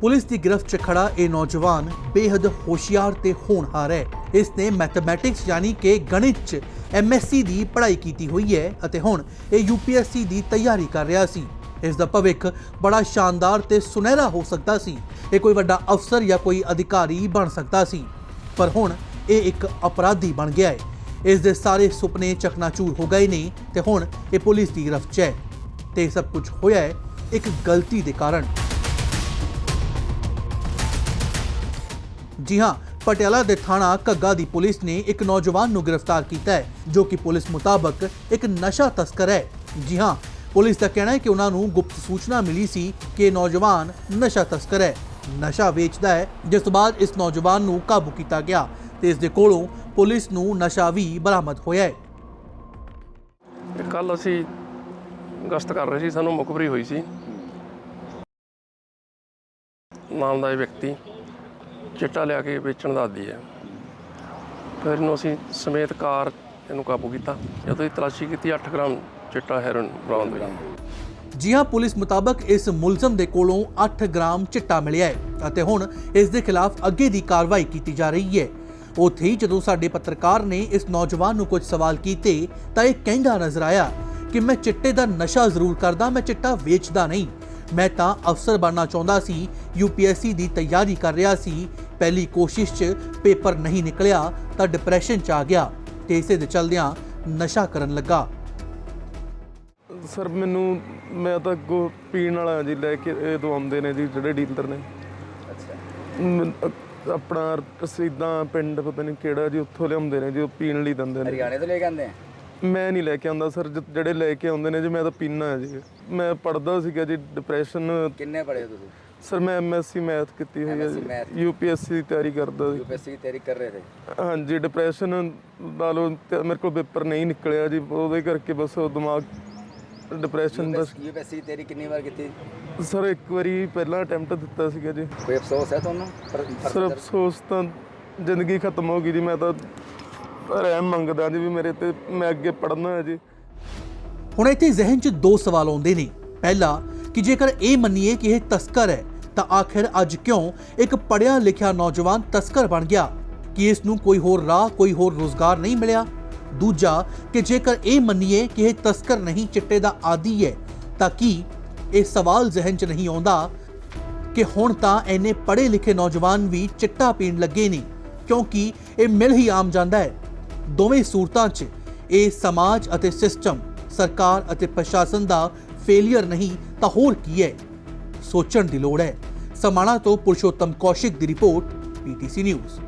Police ਦੀ ਗ੍ਰਿਫਤ 'ਚ ਖੜਾ ਇਹ ਨੌਜਵਾਨ ਬੇਹੱਦ ਹੋਸ਼ਿਆਰ ਤੇ ਹੋਣਹਾਰ ਹੈ। ਇਸ ਨੇ ਮੈਥਮੈਟਿਕਸ ਯਾਨੀ ਕਿ ਗਣਿਤ 'ਚ ਐਮਐਸਸੀ ਦੀ ਪੜ੍ਹਾਈ ਕੀਤੀ ਹੋਈ ਹੈ ਅਤੇ ਹੁਣ ਇਹ ਯੂਪੀਐਸਸੀ ਦੀ ਤਿਆਰੀ ਕਰ ਰਿਹਾ ਸੀ। ਇਸ ਦਾ ਭਵਿੱਖ ਬੜਾ ਸ਼ਾਨਦਾਰ ਤੇ ਸੁਨਹਿਰਾ ਹੋ ਸਕਦਾ ਸੀ। ਇਹ ਕੋਈ ਵੱਡਾ ਅਫਸਰ ਜਾਂ ਕੋਈ ਅਧਿਕਾਰੀ ਬਣ ਸਕਦਾ ਸੀ। ਪਰ ਹੁਣ ਇਹ ਇੱਕ ਅਪਰਾਧੀ ਬਣ ਗਿਆ ਹੈ। ਇਸ ਦੇ ਸਾਰੇ ਸੁਪਨੇ ਚਕਨਾਚੂਰ ਹੋ ਗਏ ਨੇ ਤੇ ਹੁਣ ਇਹ ਪੁਲਿਸ ਦੀ ਗ੍ਰਿਫਤ 'ਚ ਹੈ। ਤੇ ਇਹ ਸਭ ਕੁਝ ਹੋਇਆ ਹੈ ਇੱਕ ਗਲਤੀ ਦੇ ਕਾਰਨ। ਜੀ ਹਾਂ, ਪਟਿਆਲਾ ਦੇ ਥਾਣਾ ਘੱਗਾ ਦੀ ਪੁਲਿਸ ਨੇ ਇੱਕ ਨੌਜਵਾਨ ਨੂੰ ਗ੍ਰਿਫਤਾਰ ਕੀਤਾ ਹੈ, ਜੋ ਕਿ ਪੁਲਿਸ ਮੁਤਾਬਕ ਇੱਕ ਨਸ਼ਾ ਤਸਕਰ ਹੈ। ਜੀ ਹਾਂ, ਪੁਲਿਸ ਦਾ ਕਹਿਣਾ ਹੈ ਕਿ ਉਹਨਾਂ ਨੂੰ ਗੁਪਤ ਸੂਚਨਾ ਮਿਲੀ ਸੀ ਕਿ ਇਹ ਨੌਜਵਾਨ ਨਸ਼ਾ ਤਸਕਰ ਹੈ। ਨਸ਼ਾ ਵੇਚਦਾ ਹੈ, ਜਿਸ ਤੋਂ ਬਾਅਦ ਇਸ ਨੌਜਵਾਨ ਨੂੰ ਕਾਬੂ ਕੀਤਾ ਗਿਆ ਤੇ ਇਸ ਦੇ ਕੋਲੋਂ ਪੁਲਿਸ ਨੂੰ ਨਸ਼ਾ ਵੀ ਬਰਾਮਦ ਹੋਇਆ ਹੈ। ਕੱਲ ਅਸੀਂ ਗਸ਼ਤ ਕਰ ਰਹੇ ਸੀ, ਸਾਨੂੰ ਮੁਖਬਰੀ ਹੋਈ ਸੀ। ਨਾਮ ਦਾ ਇਹ ਵਿਅਕਤੀ ਚਿੱਟਾ ਲਿਆ ਕੇ ਵੇਚਣ ਦਾ ਆਦੀ ਹੈ। ਫਿਰ ਇਹਨੂੰ ਅਸੀਂ ਸਮੇਤ ਕਾਰ ਇਹਨੂੰ ਕਾਬੂ ਕੀਤਾ। ਜਦੋਂ ਇਹ ਤਲਾਸ਼ੀ ਕੀਤੀ 8 ਗ੍ਰਾਮ ਚਿੱਟਾ ਹੈਰੋਇਨ ਬਰਾਮਦ ਹੋਈ ਜੀ ਹਾਂ, ਪੁਲਿਸ ਮੁਤਾਬਕ ਇਸ ਮੁਲਜ਼ਮ ਦੇ ਕੋਲੋਂ 8 ਗ੍ਰਾਮ ਚਿੱਟਾ ਮਿਲਿਆ ਹੈ ਅਤੇ ਹੁਣ ਇਸ ਦੇ ਖਿਲਾਫ ਅੱਗੇ ਦੀ ਕਾਰਵਾਈ ਕੀਤੀ ਜਾ ਰਹੀ ਹੈ। ਉੱਥੇ ਹੀ ਜਦੋਂ ਸਾਡੇ ਪੱਤਰਕਾਰ ਨੇ ਇਸ ਨੌਜਵਾਨ ਨੂੰ ਕੁਝ ਸਵਾਲ ਕੀਤੇ, ਤਾਂ ਇਹ ਕਹਿੰਦਾ ਨਜ਼ਰ ਆਇਆ ਕਿ ਮੈਂ ਚਿੱਟੇ ਦਾ ਨਸ਼ਾ ਜ਼ਰੂਰ ਕਰਦਾ, ਮੈਂ ਚਿੱਟਾ ਵੇਚਦਾ ਨਹੀਂ। ਮੈਂ ਤਾਂ ਅਫਸਰ ਬਣਨਾ ਚਾਹੁੰਦਾ ਸੀ ਯੂਪੀਐਸਸੀ ਦੀ ਤਿਆਰੀ ਕਰ ਰਿਹਾ ਸੀ। ਪਹਿਲੀ ਕੋਸ਼ਿਸ਼ 'ਚ ਪੇਪਰ ਨਹੀਂ ਨਿਕਲਿਆ ਤਾਂ ਡਿਪਰੈਸ਼ਨ 'ਚ ਆ ਗਿਆ ਤੇ ਇਸੇ ਦੇ ਚਲਦਿਆਂ ਨਸ਼ਾ ਕਰਨ ਲੱਗਾ। ਸਰ ਮੈਨੂੰ ਮੈਂ ਤਾਂ ਅੱਗੋਂ ਪੀਣ ਵਾਲਾ ਜੀ ਲੈ ਕੇ ਇਹ ਦਵਾਉਂਦੇ ਨੇ ਜੀ ਜਿਹੜੇ ਡੀਲਰ ਨੇ। ਅੱਛਾ। ਆਪਣਾ ਰਸੀਦਾਂ ਪਿੰਡ ਪਤਾ ਨਹੀਂ ਕਿਹੜਾ ਜੀ ਉੱਥੋਂ ਲਿਆਉਂਦੇ ਨੇ ਜੀ ਉਹ ਪੀਣ ਲਈ ਦਿੰਦੇ ਨੇ। ਹਰਿਆਣੇ ਤੋਂ ਲੈ ਕੇ ਆਉਂਦੇ ਆ? ਮੈਂ ਨਹੀਂ ਲੈ ਕੇ ਆਉਂਦਾ ਸਰ ਜ- ਜਿਹੜੇ ਲੈ ਕੇ ਆਉਂਦੇ ਨੇ ਜੀ ਮੈਂ ਤਾਂ ਪੀਣਾ ਜੀ ਮੈਂ ਪੜਦਾ ਸੀਗਾ ਜੀ ਡਿਪਰੈਸ਼ਨ ਕਿੰਨੇ ਪੜ੍ਹੇ ਹੋ ਤੁਸੀਂ ਸਰ ਮੈਂ ਐਮਐਸਸੀ ਮੈਥ ਕੀਤੀ ਹੋਈ ਹੈ MSc Math। ਜੀ ਯੂਪੀਐਸਸੀ ਦੀ ਤਿਆਰੀ ਕਰਦਾ ਜੀ यूपीएससी की तैयारी कर रहे थे ਹਾਂਜੀ ਡਿਪਰੈਸ਼ਨ ਨਾਲੋਂ ਤੇ ਮੇਰੇ ਕੋਲ ਪੇਪਰ ਨਹੀਂ ਨਿਕਲਿਆ ਜੀ ਉਹਦੇ ਕਰਕੇ ਬਸ ਉਹ ਦਿਮਾਗ ਡਿਪਰੈਸ਼ਨ ਦਾ यूपीएससी की तैयारी कितनी बार की थी ਸਰ ਇੱਕ ਵਾਰੀ ਪਹਿਲਾਂ ਅਟੈਂਪਟ ਦਿੱਤਾ ਸੀਗਾ ਜੀ कोई अफसोस है ਤੁਹਾਨੂੰ ਪਰ ਸਰ ਅਫਸੋਸ ਤਾਂ ਜ਼ਿੰਦਗੀ ਖਤਮ ਹੋ ਗਈ ਜੀ ਮੈਂ ਤਾਂ ਰਹਿਮ ਮੰਗਦਾ ਜੀ ਵੀ ਮੇਰੇ ਤੇ ਮੈਂ ਅੱਗੇ ਪੜ੍ਹਨਾ ਹੈ ਜੀ। ਹੁਣ ਇੱਥੇ ਜ਼ਿਹਨ 'ਚ ਦੋ ਸਵਾਲ ਆਉਂਦੇ ਨੇ। ਪਹਿਲਾ, ਕਿ ਜੇਕਰ ਇਹ ਮੰਨੀਏ ਕਿ ਇਹ ਤਸਕਰ ਹੈ, ਤਾਂ ਆਖਿਰ ਅੱਜ ਕਿਉਂ ਇੱਕ ਪੜਿਆ ਲਿਖਿਆ ਨੌਜਵਾਨ ਤਸਕਰ ਬਣ ਗਿਆ? ਕਿ ਇਸ ਨੂੰ ਕੋਈ ਹੋਰ ਰਾਹ, ਕੋਈ ਹੋਰ ਰੋਜ਼ਗਾਰ ਨਹੀਂ ਮਿਲਿਆ? ਦੂਜਾ, ਕਿ ਜੇਕਰ ਇਹ ਮੰਨੀਏ ਕਿ ਇਹ ਤਸਕਰ ਨਹੀਂ, ਚਿੱਟੇ ਦਾ ਆਦੀ ਹੈ, ਤਾਂ ਕੀ ਇਹ ਸਵਾਲ ਜ਼ਿਹਨ 'ਚ ਨਹੀਂ ਆਉਂਦਾ ਕਿ ਹੁਣ ਤਾਂ ਐਨੇ ਪੜ੍ਹੇ ਲਿਖੇ ਨੌਜਵਾਨ ਵੀ ਚਿੱਟਾ ਪੀਣ ਲੱਗੇ ਨੇ? ਕਿਉਂਕਿ ਇਹ ਮਿਲ ਹੀ ਆਮ ਜਾਂਦਾ ਹੈ। ਦੋਵੇਂ ਸੂਰਤਾਂ 'ਚ ਇਹ ਸਮਾਜ ਅਤੇ ਸਿਸਟਮ, ਸਰਕਾਰ ਅਤੇ ਪ੍ਰਸ਼ਾਸਨ ਦਾ ਫੇਲਿਅਰ ਨਹੀਂ, ਤਾਂ ਹੋਰ ਕੀ ਹੈ? ਸੋਚਣ ਦੀ ਲੋੜ ਹੈ। ਸਮਾਣਾ ਤੋਂ ਪੁਰਸ਼ੋਤਮ ਕੌਸ਼ਿਕ ਦੀ ਰਿਪੋਰਟ ਪੀਟੀਸੀ ਨਿਊਜ਼।